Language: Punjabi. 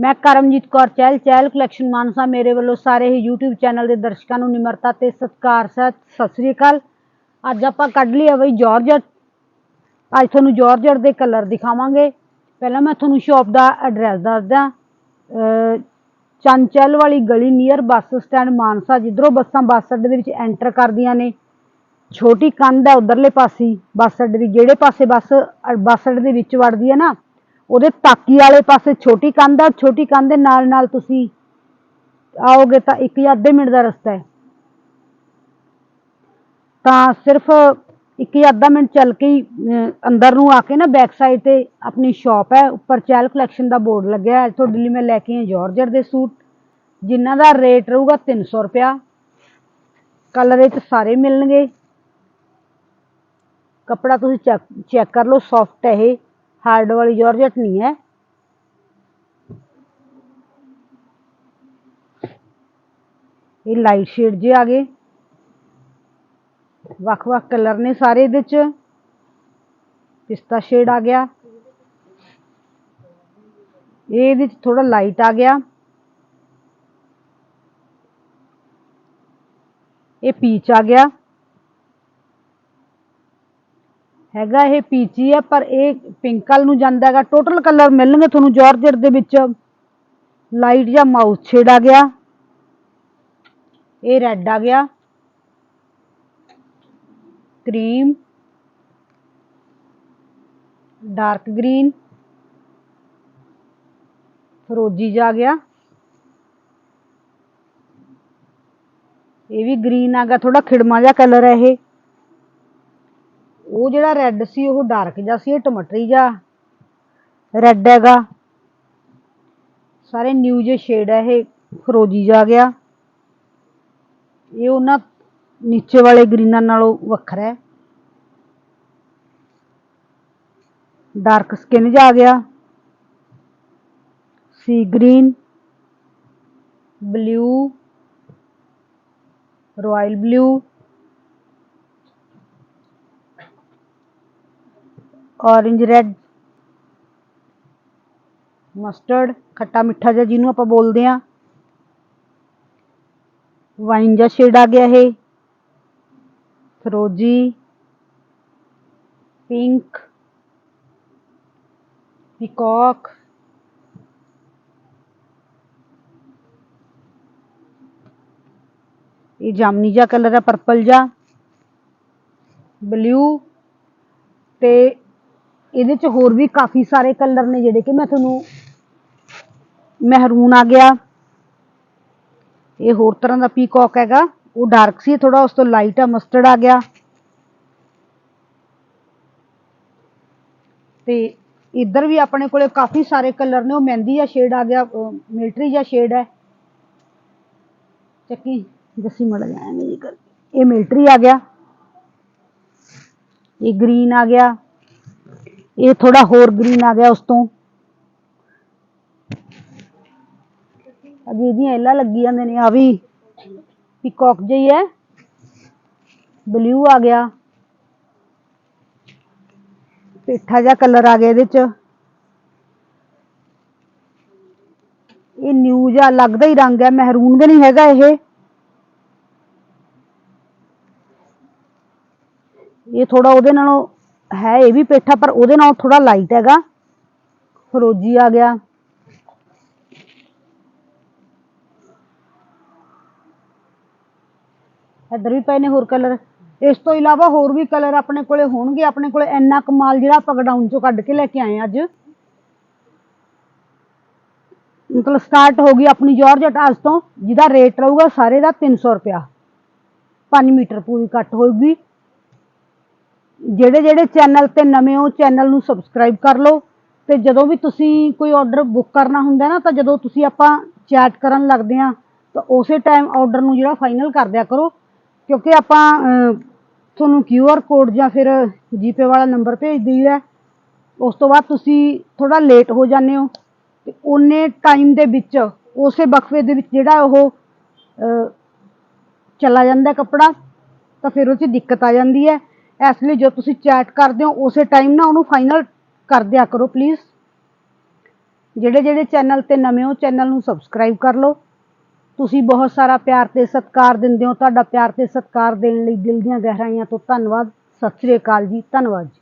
ਮੈਂ ਕਰਮਜੀਤ ਕੌਰ ਚਹਿਲ ਚਹਿਲ ਕਲੈਕਸ਼ਨ ਮਾਨਸਾ ਮੇਰੇ ਵੱਲੋਂ ਸਾਰੇ ਹੀ YouTube ਚੈਨਲ ਦੇ ਦਰਸ਼ਕਾਂ ਨੂੰ ਨਿਮਰਤਾ ਤੇ ਸਤਿਕਾਰ, ਸਤਿ ਸਤਿ ਸ੍ਰੀ ਅਕਾਲ। ਅੱਜ ਆਪਾਂ ਕੱਢ ਲਿਆ ਬਈ ਜਾਰਜਟ ਅੱਜ ਤੁਹਾਨੂੰ ਜਾਰਜਟ ਦੇ ਕਲਰ ਦਿਖਾਵਾਂਗੇ। ਪਹਿਲਾਂ ਮੈਂ ਤੁਹਾਨੂੰ ਸ਼ਾਪ ਦਾ ਐਡਰੈਸ ਦੱਸਦਾ। ਅਹ ਚੰਚਲ ਵਾਲੀ ਗਲੀ ਨੀਅਰ ਬੱਸ ਸਟੈਂਡ ਮਾਨਸਾ, ਜਿੱਧਰੋਂ ਬੱਸਾਂ ਬੱਸ ਅੱਡੇ ਦੇ ਵਿੱਚ ਐਂਟਰ ਕਰਦੀਆਂ ਨੇ। ਛੋਟੀ ਕੰਧ ਹੈ ਉਧਰਲੇ ਪਾਸੇ। ਬੱਸ ਅੱਡੇ ਦੀ ਜਿਹੜੇ ਪਾਸੇ ਬੱਸ ਅ- ਬੱਸ ਅੱਡੇ ਦੇ ਵਿੱਚ ਵੜਦੀ ਹੈ ਨਾ ਉਹਦੇ ਤਾਕੀ ਵਾਲੇ ਪਾਸੇ ਛੋਟੀ ਕੰਧ ਆ, ਛੋਟੀ ਕੰਧ ਦੇ ਨਾਲ ਨਾਲ ਤੁਸੀਂ ਆਓਗੇ ਤਾਂ ਇੱਕ ਜਾਂ ਅੱਧੇ ਮਿੰਟ ਦਾ ਰਸਤਾ ਹੈ। ਤਾਂ ਸਿਰਫ ਇੱਕ ਜਾਂ ਅੱਧਾ ਮਿੰਟ ਚੱਲ ਕੇ ਹੀ ਅੰਦਰ ਨੂੰ ਆ ਕੇ ਨਾ ਬੈਕ ਸਾਈਡ ਤੇ ਆਪਣੀ ਸ਼ਾਪ ਹੈ, ਉੱਪਰ ਚੈਲ ਕਲੈਕਸ਼ਨ ਦਾ ਬੋਰਡ ਲੱਗਿਆ ਹੈ। ਤੁਹਾਡੇ ਲਈ ਮੈਂ ਲੈ ਕੇ ਆਈ ਜਾਰਜਟ ਦੇ ਸੂਟ, ਜਿਨ੍ਹਾਂ ਦਾ ਰੇਟ ਰਹੂਗਾ 300 ਰੁਪਿਆ ਕਲਰ ਇਹ 'ਚ ਸਾਰੇ ਮਿਲਣਗੇ। ਕਪੜਾ ਤੁਸੀਂ ਚੈੱਕ ਚੈੱਕ ਕਰ ਲਓ ਸੌਫਟ ਹੈ ਇਹ। ਹਾਰਡ ਵਾਲੀ ਜਾਰਜਟ ਨਹੀਂ ਹੈ। ਇਹ ਲਾਈਟ ਸ਼ੇਡ ਜੇ ਆ ਗਏ। ਵੱਖ-ਵੱਖ ਕਲਰ ਨੇ ਸਾਰੇ ਇਹਦੇ ਚ। ਪਿਸਤਾ ਸ਼ੇਡ ਆ ਗਿਆ। ਇਹ ਇਹਦੇ ਚ ਥੋੜਾ ਲਾਈਟ ਆ ਗਿਆ। ਇਹ ਪੀਚ ਆ ਗਿਆ। ਹੈਗਾ ਇਹ ਪੀਚੀ ਹੈ ਪਰ ਇਹ ਪਿੰਕ ਕਲਰ ਨੂੰ ਜਾਂਦਾ ਹੈਗਾ। ਟੋਟਲ ਕਲਰ ਮਿਲਣਗੇ ਤੁਹਾਨੂੰ ਜਾਰਜਟ ਦੇ ਵਿੱਚ। ਲਾਈਟ ਜਾਂ ਮਾਊਸ ਸ਼ੇਡ ਆ ਗਿਆ। ਇਹ ਰੈੱਡ ਆ ਗਿਆ। ਕਰੀਮ ਡਾਰਕ ਗ੍ਰੀਨ ਫਰੋਜੀ ਜਾ ਗਿਆ। ਇਹ ਵੀ ਗ੍ਰੀਨ ਆ ਗਿਆ ਥੋੜਾ ਖਿੜਮਾ ਜਿਹਾ ਕਲਰ ਹੈ ਇਹ। ਉਹ ਜਿਹੜਾ ਰੈੱਡ ਸੀ, ਉਹ ਡਾਰਕ ਜਿਹਾ ਸੀ, ਇਹ ਟਮਾਟਰੀ ਜਿਹਾ। ਰੈੱਡ ਹੈਗਾ। ਸਾਰੇ ਨਿਊ ਜੇ ਸ਼ੇਡ ਹੈ ਇਹ ਫਰੋਜੀ ਜਾ ਗਿਆ। ਇਹ ਉਹਨਾਂ ਨੀਚੇ ਵਾਲੇ ਗ੍ਰੀਨਾਂ ਨਾਲੋਂ ਵੱਖਰਾ ਹੈ। ਡਾਰਕ ਸਕਿਨ ਜਾ ਗਿਆ। Sea green blue royal blue orange red mustard ਖੱਟਾ ਮਿੱਠਾ ਜਿਹਾ ਜਿਹਨੂੰ ਆਪਾਂ ਬੋਲਦੇ ਆ ਵਾਈਨ ਜਿਹਾ ਸ਼ੇਡ ਆ ਗਿਆ ਇਹ ਫਰੋਜੀ ਪਿੰਕ ਪਿਕੌਕ ਇਹ ਜਾਮਨੀ ਜਿਹਾ ਕਲਰ ਹੈ ਪਰਪਲ ਜਿਹਾ ਬਲੂ ਤੇ ਇਹਦੇ ਚ ਹੋਰ ਵੀ ਕਾਫੀ ਸਾਰੇ ਕਲਰ ਨੇ ਜਿਹੜੇ ਕਿ ਮੈਂ ਤੁਹਾਨੂੰ ਮਹਿਰੂਨ ਆ ਗਿਆ। ਇਹ ਹੋਰ ਤਰ੍ਹਾਂ ਦਾ ਪੀਕੌਕ ਹੈਗਾ। ਉਹ ਡਾਰਕ ਸੀ ਥੋੜਾ ਉਸ ਤੋਂ ਲਾਈਟ ਆ ਮਸਟਰਡ ਆ ਗਿਆ। ਤੇ ਇੱਧਰ ਵੀ ਆਪਣੇ ਕੋਲੇ ਕਾਫੀ ਸਾਰੇ ਕਲਰ ਨੇ। ਉਹ ਮਹਿੰਦੀ ਜਾਂ ਸ਼ੇਡ ਆ ਗਿਆ ਮਿਲਟਰੀ ਜਾਂ ਸ਼ੇਡ ਹੈ। ਚੱਕੀ, ਜੱਸੀ ਮੜ ਜਾਇਆ ਜੀ ਕਰ ਇਹ ਮਿਲਟਰੀ ਆ ਗਿਆ। ਇਹ ਗ੍ਰੀਨ ਆ ਗਿਆ। ਇਹ ਥੋੜਾ ਹੋਰ ਗ੍ਰੀਨ ਆ ਗਿਆ ਉਸ ਤੋਂ। ਅਜੀ ਇਹਦੀਆਂ ਐਲਾ ਲੱਗੀ ਜਾਂਦੇ ਨੇ, ਆ ਵੀ ਪਿਕੌਕ ਜਿਹੀ ਹੈ। ਬਲੂ ਆ ਗਿਆ। ਪੇਠਾ ਜਿਹਾ ਕਲਰ ਆ ਗਿਆ ਇਹਦੇ ਚ। ਇਹ ਨਿਊ ਜਿਹਾ ਲੱਗਦਾ ਹੀ ਰੰਗ ਹੈ ਮਹਿਰੂਨ ਵੀ ਨਹੀਂ ਹੈਗਾ ਇਹ। ਇਹ ਥੋੜਾ ਉਹਦੇ ਨਾਲੋਂ ਹੈ ਇਹ ਵੀ ਪੇਠਾ, ਪਰ ਉਹਦੇ ਨਾਲੋਂ ਥੋੜਾ ਲਾਈਟ ਹੈਗਾ। ਫਰੋਜੀ ਆ ਗਿਆ। ਇੱਧਰ ਵੀ ਪਏ ਨੇ ਹੋਰ ਕਲਰ ਇਸ ਤੋਂ ਇਲਾਵਾ ਹੋਰ ਵੀ ਕਲਰ ਆਪਣੇ ਕੋਲੇ ਹੋਣਗੇ। ਆਪਣੇ ਕੋਲੇ ਇੰਨਾ ਕਮਾਲ ਜਿਹੜਾ ਆਪਾਂ ਗਡਾਊਨ ਚੋਂ ਕੱਢ ਕੇ ਲੈ ਕੇ ਆਏ ਅੱਜ। ਮਤਲਬ ਸਟਾਰਟ ਹੋ ਗਈ ਆਪਣੀ ਜਾਰਜਟ ਅੱਜ ਤੋਂ। ਜਿਹਦਾ ਰੇਟ ਰਹੂਗਾ ਸਾਰੇ ਦਾ 300 ਰੁਪਿਆ 5 ਮੀਟਰ ਪੂਰੀ ਕੱਟ ਹੋਊਗੀ। ਜਿਹੜੇ ਜਿਹੜੇ ਚੈਨਲ ਤੇ ਨਵੇਂ ਹੋ, ਚੈਨਲ ਨੂੰ ਸਬਸਕ੍ਰਾਈਬ ਕਰ ਲਓ। ਤੇ ਜਦੋਂ ਵੀ ਤੁਸੀਂ ਕੋਈ ਆਰਡਰ ਬੁੱਕ ਕਰਨਾ ਹੁੰਦਾ ਨਾ, ਤਾਂ ਜਦੋਂ ਤੁਸੀਂ ਆਪਾਂ ਚੈਟ ਕਰਨ ਲੱਗਦੇ ਆ ਤਾਂ ਉਸੇ ਟਾਈਮ ਆਰਡਰ ਨੂੰ ਜਿਹੜਾ ਫਾਈਨਲ ਕਰ ਦਿਆ ਕਰੋ। ਕਿਉਂਕਿ ਆਪਾਂ ਤੁਹਾਨੂੰ ਕਿਊ ਆਰ ਕੋਡ ਜਾਂ ਫਿਰ ਜੀਪੇ ਵਾਲਾ ਨੰਬਰ ਭੇਜ ਦਈਦਾ ਉਸ ਤੋਂ ਬਾਅਦ ਤੁਸੀਂ ਥੋੜਾ ਲੇਟ ਹੋ ਜਾਂਦੇ ਹੋ। ਤੇ ਉਹਨੇ ਟਾਈਮ ਦੇ ਵਿੱਚ, ਉਸੇ ਵਕਫੇ ਦੇ ਵਿੱਚ ਜਿਹੜਾ ਉਹ ਚਲਾ ਜਾਂਦਾ ਕੱਪੜਾ, ਤਾਂ ਫਿਰ ਉਹ 'ਚ ਦਿੱਕਤ ਆ ਜਾਂਦੀ ਹੈ। ਇਸ ਲਈ ਜੋ ਤੁਸੀਂ ਚੈਟ ਕਰਦੇ ਹੋ, ਉਸੇ ਟਾਈਮ ਨਾ ਉਹਨੂੰ ਫਾਈਨਲ ਕਰ ਦਿਆ ਕਰੋ ਪਲੀਜ਼ ਜਿਹੜੇ ਜਿਹੜੇ ਚੈਨਲ ਤੇ ਨਵੇਂ ਹੋ ਚੈਨਲ ਨੂੰ ਸਬਸਕ੍ਰਾਈਬ ਕਰ ਲਓ। ਤੁਸੀਂ ਬਹੁਤ ਸਾਰਾ ਪਿਆਰ ਤੇ ਸਤਿਕਾਰ ਦਿੰਦੇ ਹੋ। ਤੁਹਾਡਾ ਪਿਆਰ ਤੇ ਸਤਿਕਾਰ ਦੇਣ ਲਈ ਦਿਲ ਦੀਆਂ ਗਹਿਰਾਈਆਂ ਤੋਂ ਧੰਨਵਾਦ। ਸਤਿ ਸ੍ਰੀ ਅਕਾਲ ਜੀ, ਧੰਨਵਾਦ ਜੀ।